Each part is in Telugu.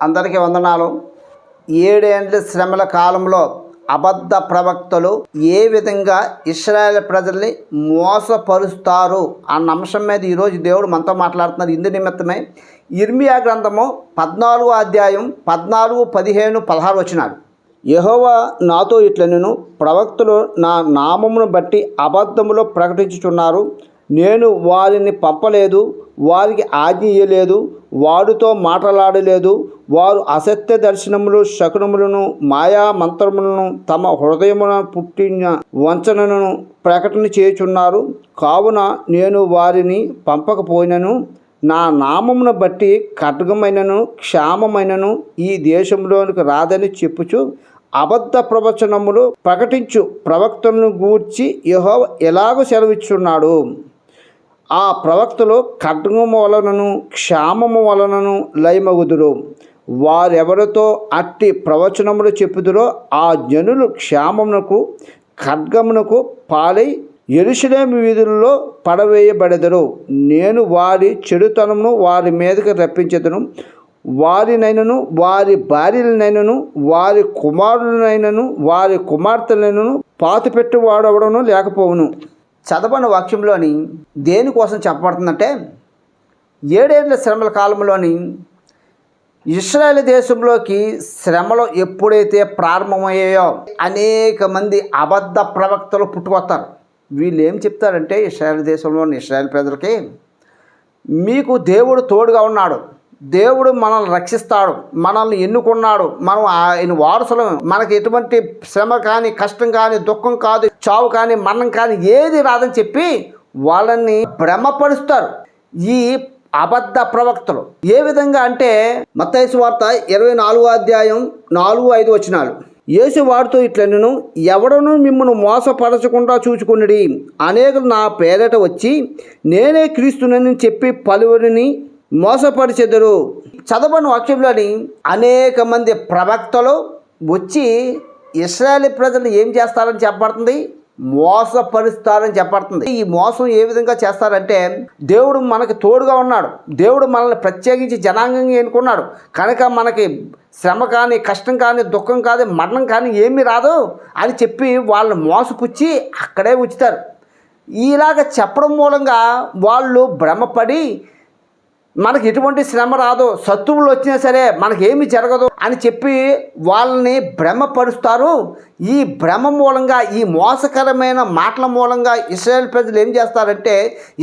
అందరికీ వందనాలు. ఏడేండ్ల శ్రమల కాలంలో అబద్ధ ప్రవక్తలు ఏ విధంగా ఇస్రాయేల్ ప్రజల్ని మోసపరుస్తారు అన్న అంశం మీద ఈరోజు దేవుడు మనతో మాట్లాడుతున్నారు. ఇందు నిమిత్తమే ఇర్మియా గ్రంథము పద్నాలుగు అధ్యాయం పద్నాలుగు పదిహేను పదహారు వచ్చినాడు యహోవా నాతో ఇట్లనెను ప్రవక్తలు నా నామమును బట్టి అబద్ధములో ప్రకటించుచున్నారు. నేను వారిని పంపలేదు వారికి ఆజ్ఞ ఇయ్యలేదు వారితో మాట్లాడలేదు వారు అసత్య దర్శనములు శకునములను మాయా మంత్రములను తమ హృదయమున పుట్టిన వంచనను ప్రకటన చేయుచున్నారు. కావున నేను వారిని పంపకపోయినను. నా నామమును బట్టి ఖడ్గమైనను క్షామమైనను ఈ దేశంలోనికి రాదని చెప్పుచు అబద్ధ ప్రవచనములు ప్రకటించు ప్రవక్తలను గూర్చి యహో ఎలాగో సెలవిచ్చున్నాడు? ఆ ప్రవక్తలు ఖడ్గము వలనను క్షామము వలనను లయమగుదురు. వారెవరితో అట్టి ప్రవచనములు చెప్పుదురో ఆ జనులు క్షామమునకు ఖడ్గమునకు పాలై ఎరుసలేము వీధుల్లో పడవేయబడెదరు. నేను వారి చెడుతనమును వారి మీదకి రప్పించెదను. వారినైనను వారి భార్యలనైనను వారి కుమారులనైనను వారి కుమార్తెలైనను పాతిపెట్టి వాడవడను లేకపోవును. చదవని వాక్యంలోని దేనికోసం చెప్పబడుతుందంటే ఏడేళ్ళ శ్రమల కాలంలోని ఇస్రాయల్ దేశంలోకి శ్రమలు ఎప్పుడైతే ప్రారంభమయ్యాయో అనేక మంది అబద్ధ ప్రవక్తలు పుట్టుకొస్తారు. వీళ్ళు ఏం చెప్తారంటే ఇస్రాయల్ దేశంలోని ఇస్రాయల్ ప్రజలకి మీకు దేవుడు తోడుగా ఉన్నాడు. దేవుడు మనల్ని రక్షిస్తాడు మనల్ని ఎన్నుకున్నాడు మనం ఆయన వారసులం. మనకి ఎటువంటి శ్రమ కానీ కష్టం కానీ దుఃఖం కాదు చావు కానీ మరణం కానీ ఏది రాదని చెప్పి వాళ్ళని భ్రమపరుస్తారు. ఈ అబద్ధ ప్రవక్తలు. ఏ విధంగా అంటే మత్తైసు వార్త ఇరవై నాలుగో అధ్యాయం నాలుగు ఐదు వచనాలు. యేసు వారితో ఇట్లనను ఎవడను మిమ్మల్ని మోసపరచకుండా చూచుకున్నది అనేకులు నా పేరట వచ్చి నేనే క్రీస్తునని చెప్పి పలువురిని మోసపరిచెదరు. చదవని వాక్యంలోని అనేక మంది ప్రవక్తలు వచ్చి ఇస్రాయేల్ ప్రజలు ఏం చేస్తారని చెప్పబడుతుంది? మోసపరుస్తారని చెప్పబడుతుంది. ఈ మోసం ఏ విధంగా చేస్తారంటే దేవుడు మనకి తోడుగా ఉన్నాడు. దేవుడు మనల్ని ప్రత్యేకించి జనాంగంగా ఎన్నుకున్నాడు. కనుక మనకి శ్రమ కానీ కష్టం కానీ దుఃఖం కానీ మరణం కానీ ఏమీ రాదు అని చెప్పి వాళ్ళని మోసపుచ్చి అక్కడే ఉంచుతారు. ఇలాగ చెప్పడం మూలంగా వాళ్ళు భ్రమపడి మనకి ఎటువంటి శ్రమ రాదు శత్రువులు వచ్చినా సరే మనకేమి జరగదు అని చెప్పి వాళ్ళని భ్రమపరుస్తారు. ఈ భ్రమ మూలంగా ఈ మోసకరమైన మాటల మూలంగా ఇస్రాయేల్ ప్రజలు ఏం చేస్తారంటే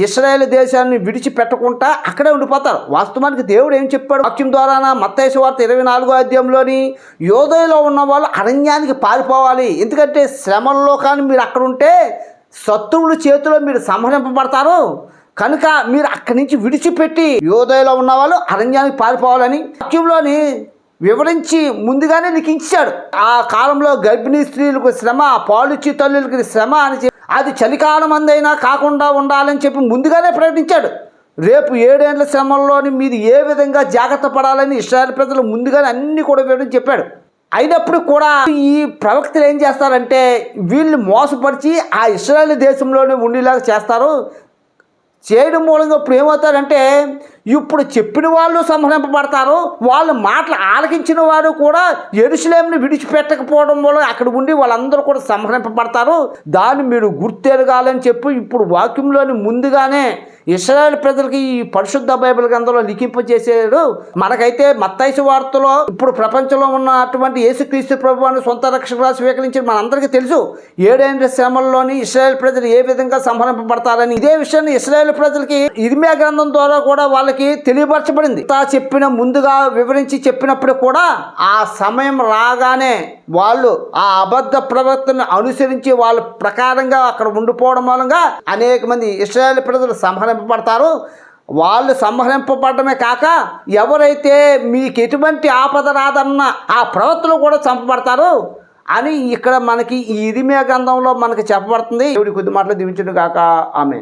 ఇస్రాయేల్ దేశాన్ని విడిచిపెట్టకుండా అక్కడే ఉండిపోతారు. వాస్తవానికి దేవుడు ఏం చెప్పాడు? వాక్యం ద్వారా మత్తేశ్వ వార్త ఇరవై నాలుగో అధ్యాయంలోని యోధయలో ఉన్న వాళ్ళు అరణ్యానికి పారిపోవాలి. ఎందుకంటే శ్రమల్లో కానీ మీరు అక్కడ ఉంటే శత్రువుల చేతిలో మీరు సంహరింపబడతారు. కనుక మీరు అక్కడి నుంచి విడిచిపెట్టి యోదయలో ఉన్న వాళ్ళు అరణ్యానికి పారిపోవాలని వాక్యంలోని వివరించి ముందుగానే లిఖించాడు ఆ కాలంలో గర్భిణీ స్త్రీలకు శ్రమ పాలుచ్చి తల్లులకి శ్రమ అని చెప్పి అది చలికాలం అందైనా కాకుండా ఉండాలని చెప్పి ముందుగానే ప్రకటించాడు. రేపు ఏడేళ్ళ శ్రమంలోని మీరు ఏ విధంగా జాగ్రత్త పడాలని ఇస్రాయల్ ప్రజలు ముందుగానే అన్ని కూడా వివరించి చెప్పాడు. అయినప్పుడు కూడా ఈ ప్రవక్తలు ఏం చేస్తారంటే వీళ్ళు మోసపరిచి ఆ ఇస్రాయల్ దేశంలోనే ఉండేలాగా చేస్తారు. చేయడం మూలంగా ఇప్పుడు ఏమవుతారంటే ఇప్పుడు చెప్పిన వాళ్ళు సంహరింపబడతారు వాళ్ళ మాటలు ఆలకించిన వారు కూడా ఎరుసలేంని విడిచిపెట్టకపోవడం వల్ల అక్కడ ఉండి వాళ్ళందరూ కూడా సంహరింపబడతారు. దాన్ని మీరు గుర్తెరగాలని చెప్పి ఇప్పుడు వాక్యంలోని ముందుగానే ఇస్రాయల్ ప్రజలకి ఈ పరిశుద్ధ బైబిల్ గ్రంథంలో లిఖింపజేసాడు మనకైతే మత్తైసు వార్తలో ఇప్పుడు ప్రపంచంలో ఉన్నటువంటి యేసుక్రీస్తు ప్రభువాన్ని సొంత రక్షకుగా స్వీకరించిన మనందరికీ తెలుసు. ఏడేండ్ల శ్రమల్లోని ఇస్రాయల్ ప్రజలు ఏ విధంగా సంహరింపబడతారని. ఇదే విషయాన్ని ఇస్రాయల్ ప్రజలకి ఇర్మియా గ్రంథం ద్వారా కూడా వాళ్ళకి తెలియపరచబడింది. తా చెప్పిన ముందుగా వివరించి చెప్పినప్పుడు కూడా ఆ సమయం రాగానే వాళ్ళు ఆ అబద్ధ ప్రవర్తన అనుసరించి వాళ్ళ ప్రకారంగా అక్కడ ఉండిపోవడం మూలంగా అనేక మంది ఇస్రాయేల్ ప్రజలు సంహరింపబడతారు. వాళ్ళు సంహరింపబడమే కాక ఎవరైతే మీకు ఎటువంటి ఆపద రాదన్న ఆ ప్రవర్తనలు కూడా చంపబడతారు అని ఇక్కడ మనకి ఈ ఇరిమే గ్రంథంలో మనకి చెప్పబడుతుంది. దేవుడి కొద్ది మాటలు దీవించుడు కాక ఆమె